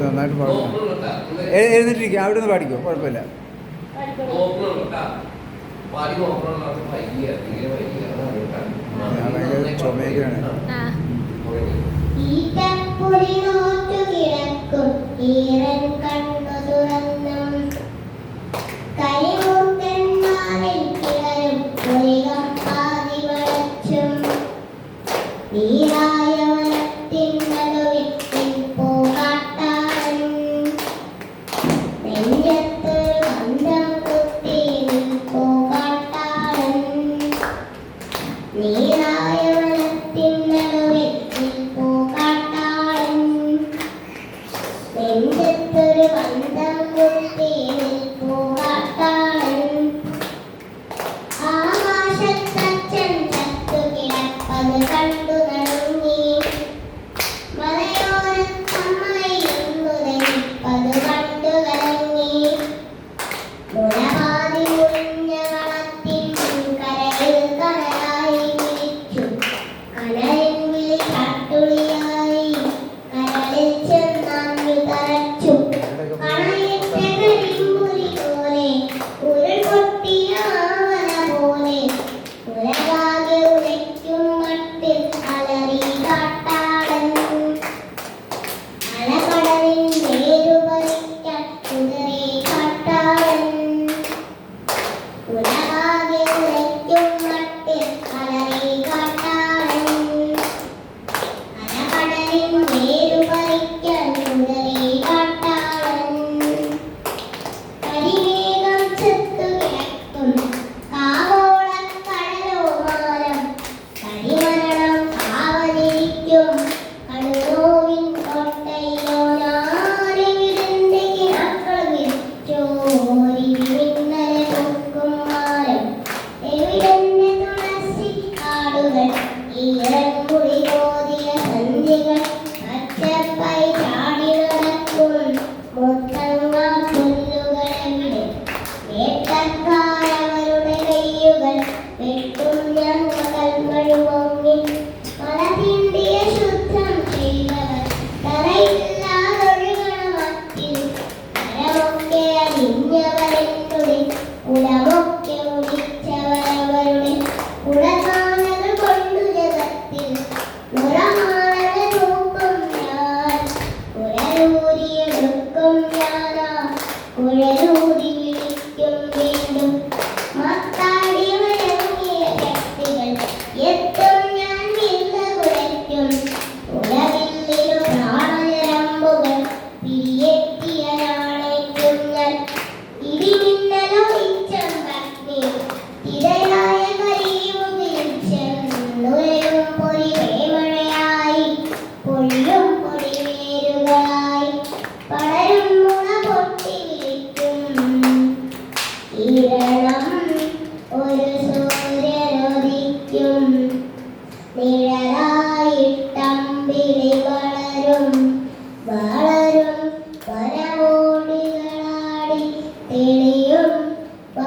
നന്നായിട്ട് പാടും. എഴുന്നിട്ടിരിക്കുക അവിടെ നിന്ന് പാടിക്കോ കുഴപ്പമില്ല. ചുമയൊക്കെയാണ് നീരായ ശക്തം ചെന്ന് കിടപ്പത് കണ്ടു Bye.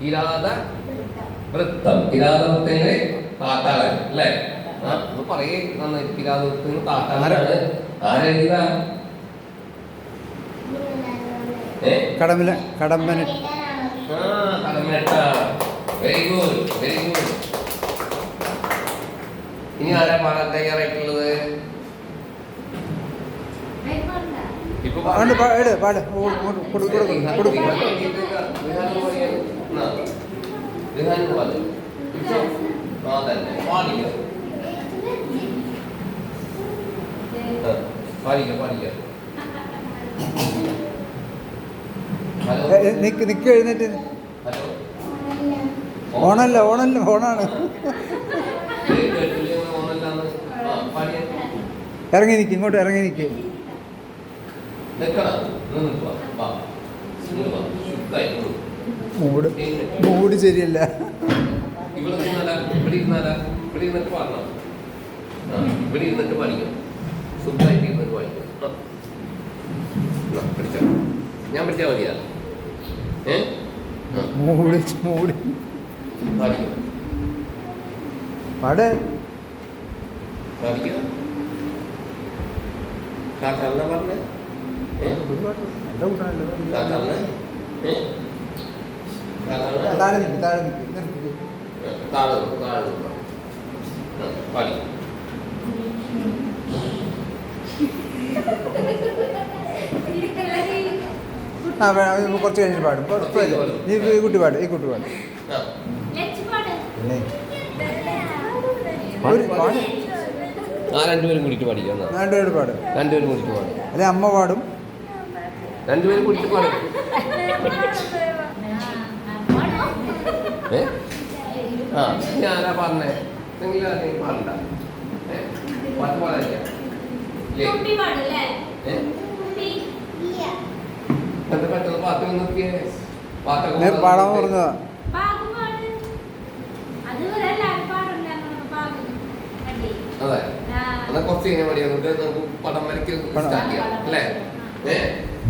ഇരാത വൃത്തം. ഇരാത വൃത്തങ്ങളെ താട്ടാളൻ അല്ലേ? ആ ഇത് പറയേ. നന്നായി ഇരാത വൃത്തങ്ങൾ താട്ടാളാണ് ആരെഴുതിയതാ കടമില കടമ്പന വെരി ഗുഡ് വെരി ഗുഡ് ഇനി ആരാ പാടാൻ തയ്യാറായിട്ടുള്ളത് പാട്. നിക്ക് നിക്ക് എഴുന്നേറ്റ്. ഓണല്ല ഓണല്ല ഓണാണ്. ഇറങ്ങി നിൽക്ക് ഇങ്ങോട്ട് ഇറങ്ങി നിൽക്ക് മൂഡ് മൂഡ് ശരിയല്ല. ഇവിടെ ഇരുന്നാലാ? ഇവിടെ ഇരുന്നാലാ? ഇവിടെ ഇരുന്നിട്ട് പാടണം. ഇവിടെ ഇരുന്നിട്ട് പഠിക്കും സുഖമായിട്ട് ഇരുന്നിട്ട്. എന്നാ, പിടിച്ചോ. ഞാൻ പിടിച്ചാൽ മതിയാ? ഏ? ആ. മൂഡ് മൂഡ് പഠിക്കും പാട്. പഠിക്കുക കാക്കല്ല പറഞ്ഞേ താഴെ നിൽക്ക് താഴെ നിൽക്ക് നിർത്തിക്ക്. താഴെ നിൽക്ക്, താഴെ നിൽക്ക്. ആ, പഠിക്കും ആ കുറച്ച് കഴിഞ്ഞിട്ട് പാടും. കുഴപ്പമില്ല നീ ഈ കുട്ടി പാട് ഈ കുട്ടി പാട്. ആ. പിന്നെ? ഒരു പാട്. ആ രണ്ടുപേരും കൂടിയിട്ട് പാട്. രണ്ടുപേരും കൂടിയിട്ട് പാടും. അല്ലെ അമ്മ പാടും. രണ്ടുപേരും കുടിച്ചു ഏ ആ ഞാനാ പറഞ്ഞേ? നിങ്ങൾ എന്താ പെട്ടെന്ന് പാത്രം നിർത്തിയേ പാത്രം നീ പാടാൻ പറഞ്ഞതാ. അതെ എന്നാ കുറച്ച് കഴിഞ്ഞാൽ മതി. എന്നിട്ട് നമുക്ക് പടം വരയ്ക്ക് സ്റ്റാർട്ട് ചെയ്യാം. അല്ലേ? ഏ?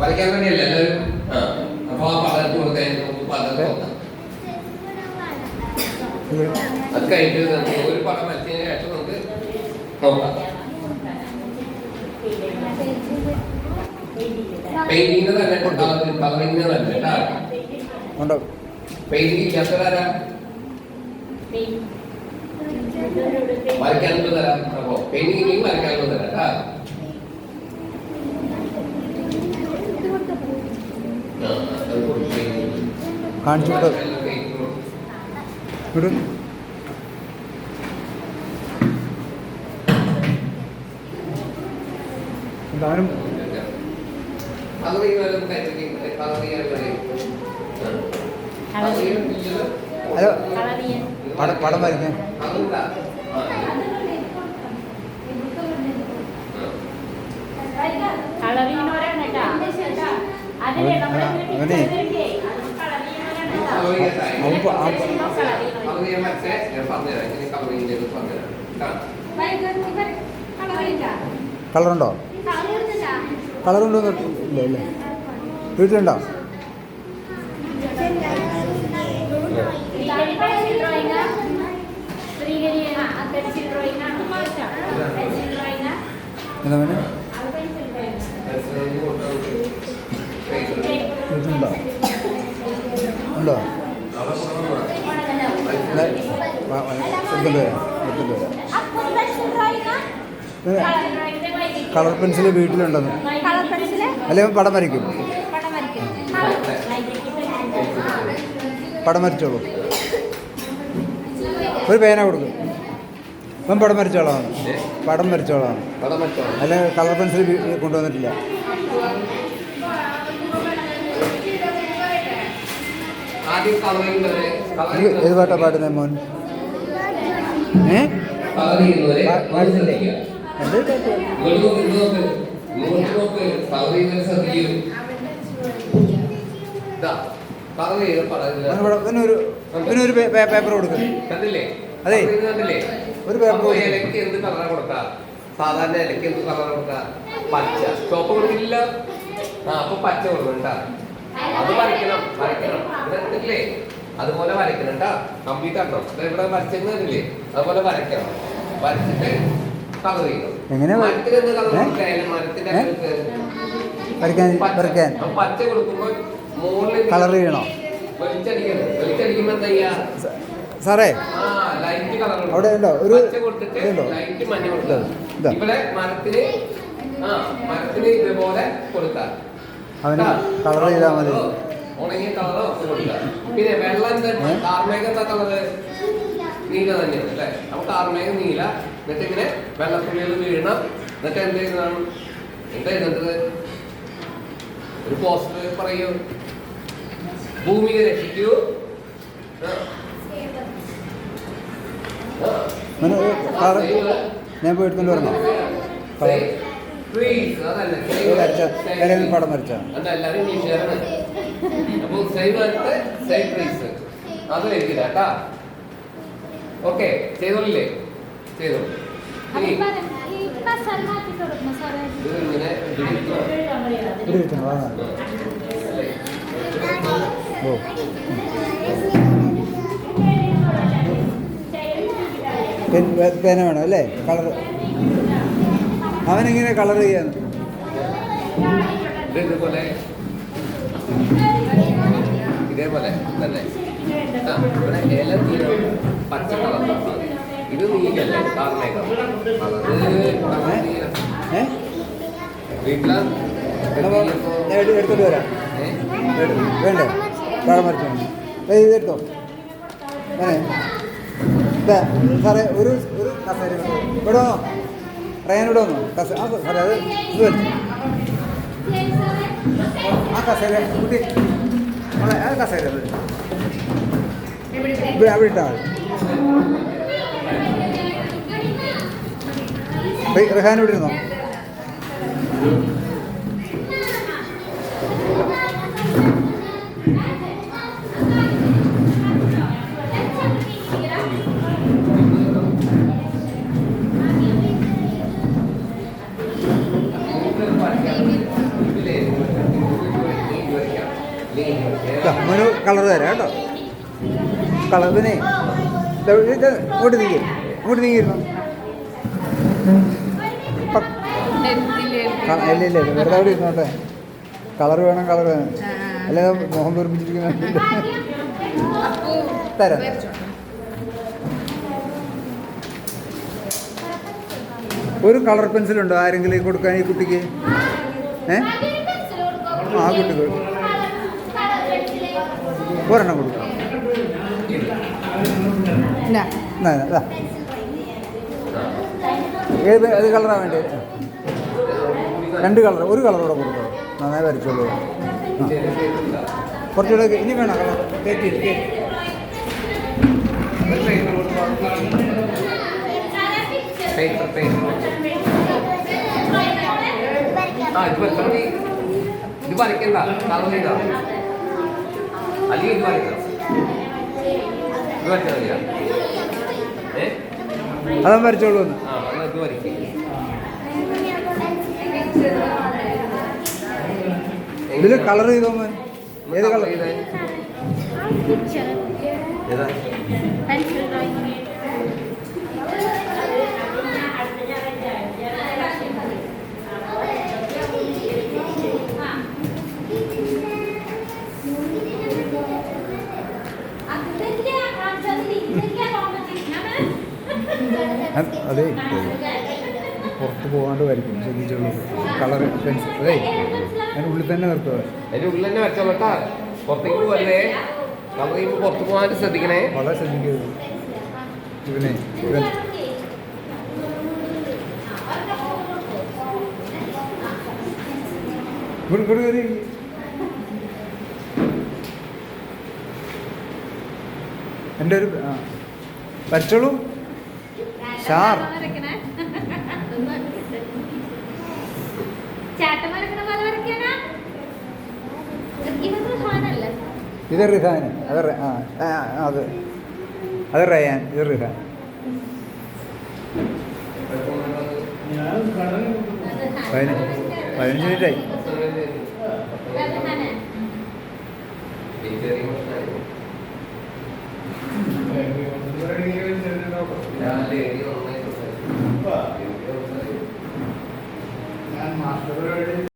വരയ്ക്കാൻ വേണ്ടിയല്ലേ എല്ലാവരും? ആ. അപ്പൊ ആ പടത്ത് കൊടുക്കാൻ നമുക്ക് പടം നോക്കാം അത് കഴിഞ്ഞിട്ട് നമുക്ക് ഒരു പടം വരച്ചതിന് ശേഷം നമുക്ക് നോക്കാം. പെയിന്റിങ് തന്നെ കളറിങ് തന്നെ കേട്ടോ പെയിന്റിങ് ഇല്ലാത്തവരാരാ? വരയ്ക്കാനുള്ള തരാം. അപ്പോ പെയിന്റിങ് വരയ്ക്കാനുള്ള തരാം. കേട്ടാ ആ, അത് കൊടുക്ക് painting. കാണിച്ചു വിട്ടോ Painting കൊടുക്ക്. വിടും എന്തായാലും കളർ ചെയ്യാനും കാര്യത്തിൽ കളർ ചെയ്യാൻ പറയും കളർ വിടും. ഇല്ലല്ലോ. ഹലോ പടം പടം ആ കളറിനോരാണ് കേട്ടാ. അവനെ. കളറുണ്ടോ? കളറുണ്ടോ ഇല്ല ഇല്ല. വീട്ടിലുണ്ടോ? എന്താ പെൻസിൽ ഡ്രോയിങ് സ്ത്രീകളി പെൻസിൽ ഡ്രോയിങ് ആണ് പെൻസിൽ ഡ്രോയിങ് എന്താ മോനെ അത് പെൻസിൽ ഡ്രോയിങ് മനസ്സിലായി കൊടുത്താൽ വീട്ടിലുണ്ടോ ഉണ്ടോ ഇല്ല. വാ, വാ, എടുത്തോണ്ട് വരാം എടുത്തോണ്ട് വരാം അപ്പോൾ പെൻസിൽ ഡ്രോയിങ് ഇങ്ങനെ കളർ പെൻസിൽ പെൻസിൽ വീട്ടിലുണ്ടെന്ന് അല്ലെ പടം വരയ്ക്കും? പടം വരച്ചോളൂ. ഒരു പേന കൊടുക്കും. ഇപ്പം പടം വരച്ചോളാം പടം വരച്ചോളാം അല്ലെ കളർ പെൻസിൽ കൊണ്ടുവന്നിട്ടില്ല. ഏത് പാട്ടാ പാടുന്നത് മോൻ? പേ- പേ- പേപ്പർ കൊടുക്കും. അതെ. ഒരു പേപ്പർ അപ്പൊ എന്ത് കളറാ കൊടുക്ക? സാധാരണ ഇലക്ക് എന്ത് കളറാ കൊടുക്ക? പച്ച. ചുവപ്പ് കൊടുക്കില്ല. ആ അപ്പൊ പച്ച കൊടുക്കണ്ട അത് വരയ്ക്കണം വരയ്ക്കണം. ഇല്ലേ അതുപോലെ വരയ്ക്കണം കേട്ടാ കംപ്ലീറ്റ് ആക്കണം? ഇവിടെ വരച്ചെന്ന് കണ്ടില്ലേ അതുപോലെ വരയ്ക്കണം. വരച്ചിട്ട് കളർ ചെയ്യണം. എന്ത് കളർ മരത്തിന്റെ പച്ച. കൊടുക്കുമ്പോൾ മുകളിൽ കളർ ചെയ്യണോ? എന്താ ചെയ്യാ? സാറേ. അവിടെ ഉണ്ടോ? ഒരു. ഇവിടെ മരത്തിന് ആ മരത്തിന് ഇതുപോലെ കൊടുക്കാം. അവന് കളർ ചെയ്താൽ മതി. ഉണങ്ങിയ കളറോ കൊടുക്കുക. പിന്നെ വെള്ളം തന്നെ? കാർമേഘ കളറ് നീല തന്നെയാണ് അല്ലേ? അപ്പൊ കാർമേഘം നീല എന്നിട്ട് ഇങ്ങനെ വെള്ളത്തുള്ളികൾ വീഴണം എന്നിട്ട് എന്ത് ചെയ്യുന്നതാണ്? എന്താ ഒരു പോസ്റ്റർ പറയൂ. ഭൂമിയെ രക്ഷിക്കൂ. ഞാൻ പോയി എടുത്തോണ്ട് വരണോ? കളർ. അതല്ല. പടം വരച്ചാ. അത് എല്ലാവരും ഇംഗ്ലീഷുകാരാണ് അപ്പോൾ സേവ് വരട്ട് സൈവ് പ്രൈസ് അത് എഴുതില്ല കേട്ടാ. ഓക്കെ ചെയ്തോളില്ലേ? ചെയ്തോ ഇനി ഇത് ഇങ്ങനെ ഇതിലിരിക്കണം. ഇവിടെ ഇരിക്കണം വാ ഓ പേന വേണം അല്ലേ? കളർ. അവനെങ്ങനെ കളർ ചെയ്യാൻ? ഇതുപോലെ ഇതേപോലെ തന്നെ ആ ഇവിടെ ഇല തീരെ പച്ച കളർ ഇത് നീലല്ലേ കാർമേഘം. അത് വീട്ടിലെ? എടുത്തോണ്ട് വരാം. വേണ്ടേ ഏയ് ഇതെടുത്തോ സാറേ ഒരു ഒരു കസേര. ഇവിടെ റയാൻ ഇവിടെ വന്നോ? കസ ആ സാറേ അത് ഇത് ആ കസേര കുട്ടി. ഇവിടെ അവിടെ ഇട്ടാൽ റഹാൻ ഇവിടെ ഇരുന്നോ? മോന് കളർ തരാം കേട്ടോ. ഇത് ഇങ്ങോട്ട് നീങ്ങി. ഇങ്ങോട്ട് നീങ്ങിയിരുന്നു? ഇല്ല ഇല്ല വെറുതെ അവിടെ ഇരുന്നോട്ടെ. കളർ വേണം കളർ വേണം. അല്ലാതെ മുഖം പൊറിപ്പിച്ചിരിക്കുന്ന തരാം. ഒരു കളർ പെൻസിലുണ്ടോ ആരെങ്കിലും കൊടുക്കാൻ ഈ കുട്ടിക്ക്? ഏ? ആ കുട്ടിക്ക് ഒരെണ്ണം കൊടുക്കാം. ഏത് ഏത് കളറാണ് വേണ്ടത് രണ്ട് കളർ ഒരു കളർ കൂടെ കൊടുത്തോ. നന്നായി വരച്ചോളൂ. കുറച്ചുകൂടെ ഇനി വേണം കളർ തേക്ക് പേപ്പർ പേപ്പർ ആ ഇത് വരയ്ക്കണ്ട. കളർ ചെയ്താ അല്ലെങ്കിൽ ഇത് വരയ്ക്കണം ഇത് വരച്ചാൽ മതിയാ? ഏ? അതാ വരച്ചോളൂ ആ എന്നാൽ ഇത് വരയ്ക്കും. ഇതിൽ കളർ ചെയ്തോ മോൻ ഏത് കളർ ഏതാ പെൻസിൽ ഡ്രോയിങ് അത് അതെ പുറത്ത് പോകാണ്ട് വരയ്ക്കും ശ്രദ്ധിച്ചോളൂ കളർ പെൻസിൽ അതെ അതിന്റെ ഉള്ളിൽ തന്നെ നിർത്തുക അതിന്റെ ഉള്ളിൽ തന്നെ വെച്ചോളട്ടാ പുറത്തേക്ക് പോകരുതേ കളർ ചെയ്യുമ്പോൾ പുറത്ത് പോകാൻ ശ്രദ്ധിക്കണേ. വളരെ ശ്രദ്ധിക്കരുത്. ഇവനെ ഇവൻ. ഇവിടെ ഇവിടെ കയറി. ഇരിക്ക്. എന്റെ ഒരു പറ്റുള്ളൂ സാർ ഷാർ. ഇത് റിഹാന് അത് ആ അത്. അത് റയാൻ ഇത് റിഹാൻ. പതിനഞ്ച് പതിനഞ്ച് മിനിറ്റായി. ഞാൻ മാസ്റ്ററോട്